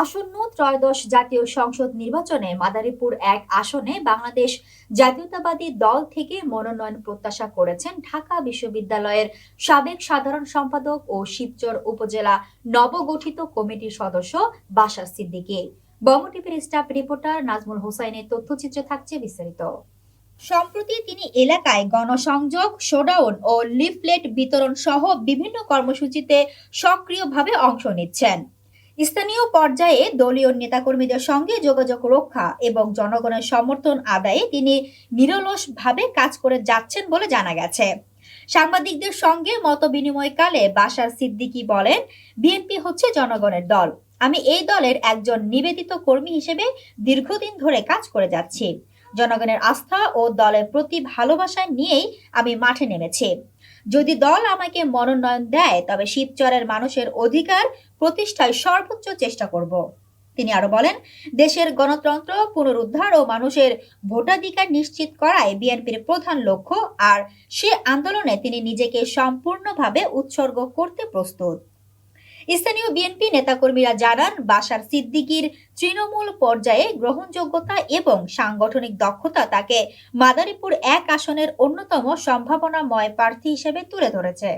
আসন্ন ত্রয়োদশ জাতীয় সংসদ নির্বাচনে মাদারীপুর এক আসনে বাংলাদেশ জাতীয়তাবাদী দল থেকে মনোনয়ন প্রত্যাশা করেছেন ঢাকা বিশ্ববিদ্যালয়ের সাবেক সাধারণ সম্পাদক ও শিবচর উপজেলা নবগঠিত কমিটির সদস্য বাশার সিদ্দিকী। বঙ্গ টিভির স্টাফ রিপোর্টার নাজমুল হোসাইনের তথ্যচিত্রে থাকছে বিস্তারিত। সম্প্রতি তিনি এলাকায় গণসংযোগ, শোডাউন ও লিফলেট বিতরণ সহ বিভিন্ন কর্মসূচিতে সক্রিয়ভাবে অংশ নিচ্ছেন। স্থানীয় পর্যায়ে দলীয় নেতাকর্মীদের সঙ্গে যোগাযোগ রক্ষা এবং জনগণের সমর্থন আদায়ে তিনি নিরলসভাবে কাজ করে যাচ্ছেন বলে জানা গেছে। সাংবাদিকদের সঙ্গে মত বিনিময়কালে বাশার সিদ্দিকী বলেন, বিএনপি হচ্ছে জনগণের দল। আমি এই দলের একজন নিবেদিত কর্মী হিসেবে দীর্ঘদিন ধরে কাজ করে যাচ্ছি। জনগণের আস্থা ও দলের প্রতি ভালোবাসা নিয়েই আমি মাঠে নেমেছি। যদি দল আমাকে মনোনয়ন দেয়, তবে শিবচরের মানুষের অধিকার প্রতিষ্ঠায় সর্বোচ্চ চেষ্টা করব। তিনি আরও বলেন, দেশের গণতন্ত্র পুনরুদ্ধার ও মানুষের ভোটাধিকার নিশ্চিত করাই বিএনপির প্রধান লক্ষ্য, আর সে আন্দোলনে তিনি নিজেকে সম্পূর্ণভাবে উৎসর্গ করতে প্রস্তুত। স্থানীয় বিএনপি নেতাকর্মীরা জানান, বাসার সিদ্দিকির তৃণমূল পর্যায়ে গ্রহণযোগ্যতা এবং সাংগঠনিক দক্ষতা তাকে মাদারীপুর এক আসনের অন্যতম সম্ভাবনাময় প্রার্থী হিসেবে তুলে ধরেছে।